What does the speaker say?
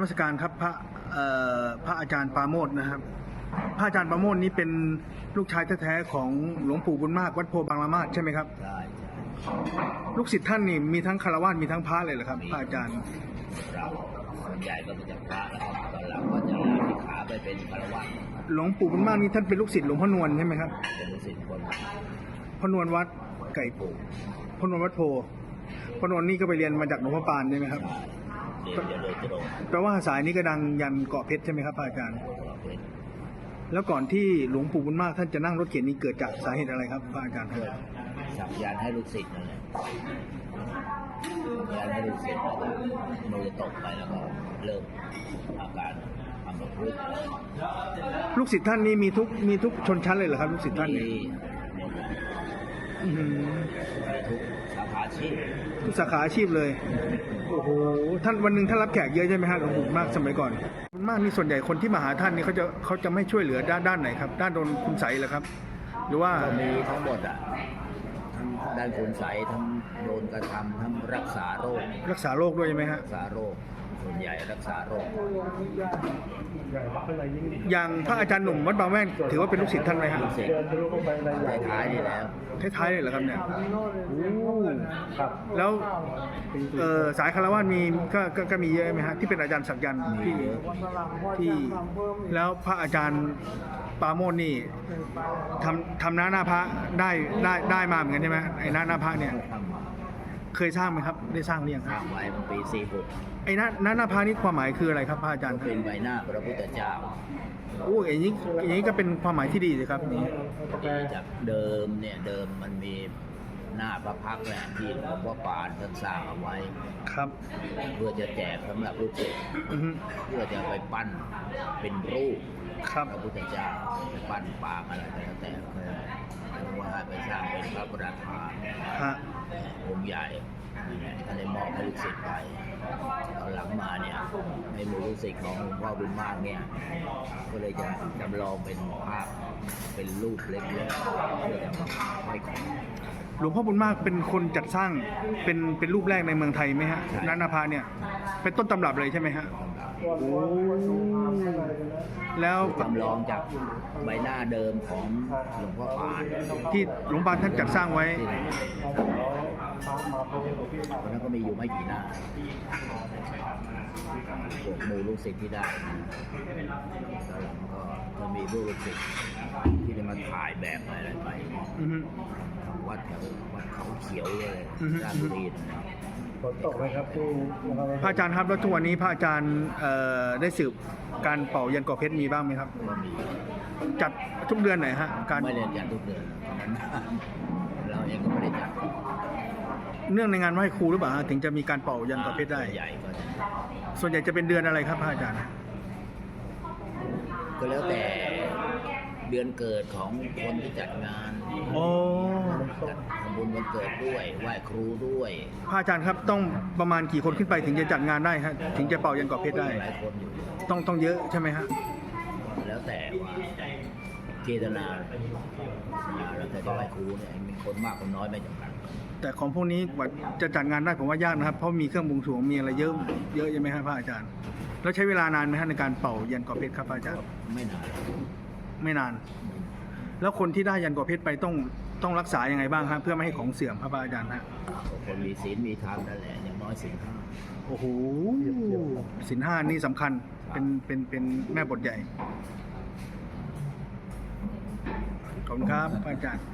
มัสการครับพระเอ่อพระอาจารย์ปราโมทนะครับ พระอาจารย์ปราโมทนี้เป็นลูกชายแท้ๆของหลวงปู่บุญมากวัดโพบางละมาดใช่ไหมครับใช่ใช่ลูกศิษย์ท่านนี่มีทั้งคารวะมีทั้งพระเลยเหรอครับ พระอาจารย์เราส่วนใหญ่ก็มาจากพระแล้วครับตอนหลังก็จะลาสิกขาไปเป็นคารวะหลวงปู่บุญมากนี่ท่านเป็นลูกศิษย์หลวงพ่อนวลใช่ไหมครับเป็นลูกศิษย์คนพ่อนวลวัดไก่ปู่พ่อนวลวัดโพพ่อนวลนี่ก็ไปเรียนมาจากหลวงพ่อปานใช่ไหมครับ เรียนจะโดยตรงแปลว่าสายนี้ก็ดังยันเกาะเพชรใช่ไหมครับพระอาจารย์เป็นแล้วก่อนที่หลวงปู่บุญมากท่านจะนั่งรถเข็นนี้เกิดจากสาเหตุอะไรครับพระอาจารย์ครับเพื่อสักยันต์ให้ลูกศิษย์นั่นแหละยันต์ให้ลูกศิษย์แล้วก็มือตกไปแล้วก็เริ่มอาการทำแบบพูดลูกศิษย์ท่านนี่มีทุกมีทุกชนชั้นเลยเหรอครับ ลูกศิษย์ท่านมีนี่หมดเลย อื้อหือมีทุกสาขาอาชีพทุกสาขาอาชีพเลย โอ้โห ท่านวันหนึ่งท่านรับแขกเยอะใช่ไหมฮะหลวงปู่มากสมัยก่อนบุญมากนี่ส่วนใหญ่คนที่มาหาท่านนี่เขาจะเขาจะไม่ช่วยเหลือด้านด้านไหนครับ ด้านโดนคุณใสเหรอครับ หรือว่า ก็มีทั้งหมดอะทั้งด้านคุณใสยทั้งโดนกระทำทั้งรักษาโรค รักษาโรคด้วยใช่ไหมฮะ รักษาโรค ส่วนใหญ่รักษาโรคอย่างพระอาจารย์หนุ่มวัดบางแว่นถือว่าเป็นลูกศิษย์ท่านไหมฮะลูกศิษย์ท้ายๆนี่แล้วท้ายๆเลยเหรอครับเนี่ยโอ้แล้วเอ่อสายคารวะมีก็ก็ก็มีเยอะไหมฮะที่เป็นอาจารย์สักยันต์ที่ที่แล้วพระอาจารย์ปราโมทนี่ทำทำหน้าหน้าพระได้ได้ได้มาเหมือนกันใช่ไหมไอ้หน้าหน้าพระเนี่ยทำมา เคยสร้างไหมครับ ได้สร้างหรือยังคสรับร้างไว้เมื่อปี 46 ไอ้หน้าหน้าหน้าพระนี่ความหมายคืออะไรครับพระอาจารย์เป็นใบหน้าพระพุทธเจ้าโอ้อย่างนี้อย่างนี้ก็เป็นความหมายที่ดีเลยครับนี่จากเดิมเนี่ยเดิมมันมีหน้าพระพักตร์แหละที่หลวงพ่อปานท่านสร้างเอาไว้ ครับเพื่อจะแจกสำหรับลูกศิษย์อือฮึเพื่อจะไปปั้นเป็นรูป ครับพระพุทธเจ้าไปปั้นปางอะไรก็แล้วแต่แล้วว่าไปสร้างเป็นพระประธาน ฮะองค์ ใหญ่ก็เลยมอบให้ลูกศิษย์ไปตอนหลังมาเนี่ยในหมู่ลูกศิษย์ของหลวงพ่อบุญมากเนี่ย ก็เลยจะจำลองเป็นภาพเป็นรูปเล็กๆเพื่อจะมาไว้ของหลวงพ่อบุญมากเป็นคนจัดสร้างเป็นเป็นรูปแรกในเมืองไทยไหมฮะใช่นันนาภาเนี่ย เป็นต้นตำรับเลยใช่ไหมฮะโอ้แล้วจำลองจากใบหน้าเดิมของหลวงพ่อปานที่หลวงปานท่านจัดสร้างไว้ที่ วันนั้นก็มีอยู่ไม่กี่หน้าพวกหมู่ลูกศิษย์ที่ได้แล้วหลังก็ก็มีผู้ลูกศิษย์ที่ได้มาถ่ายแบบอะไรไปอือฮึวัดแถววัดเขาเขียวเลยอือฮึราชบุรีนะฝนตกไหมครับที่พระอาจารย์ครับแล้วทุกวันนี้พระอาจารย์เอ่อได้สืบการเป่ายันกอเพชรมีบ้างไหมครับ ก็มีจัดทุกเดือนไหนฮะการไม่ได้จัดทุกเดือนตอนนั้นเราเองก็ไม่ได้จัด เนื่องในงานไหว้ครูหรือเปล่าฮะถึงจะมีการเป่ายันกอเพชรได้ ส่วนใหญ่ก็จะส่วนใหญ่จะเป็นเดือนอะไรครับพระอาจารย์ ก็แล้วแต่เดือนเกิดของคนที่จัดงานโอ้จัดทำบุญวันเกิดด้วยไหว้ครูด้วยพระอาจารย์ครับต้องประมาณกี่คนขึ้นไปถึงจะจัดงานได้ฮะถึงจะเป่ายันกอเพชรได้ หลายคนอยู่ ต้องต้องเยอะใช่ไหมฮะแล้วแต่ว่าเจตนาแล้วแต่จะไหว้ครูเนี่ยมีคนมากคนน้อยไม่จำกัด แต่ของพวกนี้กว่าจะจัดงานได้ผมว่ายากนะครับ เพราะมีเครื่องบวงสรวงมีอะไรเยอะเยอะใช่ไหมครับพระอาจารย์ แล้วใช้เวลานานไหมฮะในการเป่ายันกอเพชรครับพระอาจารย์ไม่นานหรอกไม่นาน แล้วคนที่ได้ยันกอเพชรไปต้องต้องรักษายังไงบ้างครับเพื่อไม่ให้ของเสื่อมครับพระอาจารย์ฮะคนมีศีลมีธรรมนั่นแหละอย่างน้อยศีลห้าโอ้โหสินห้านี่สำคัญเป็นเป็นเป็นแม่บทใหญ่ขอบคุณครับพระอาจารย์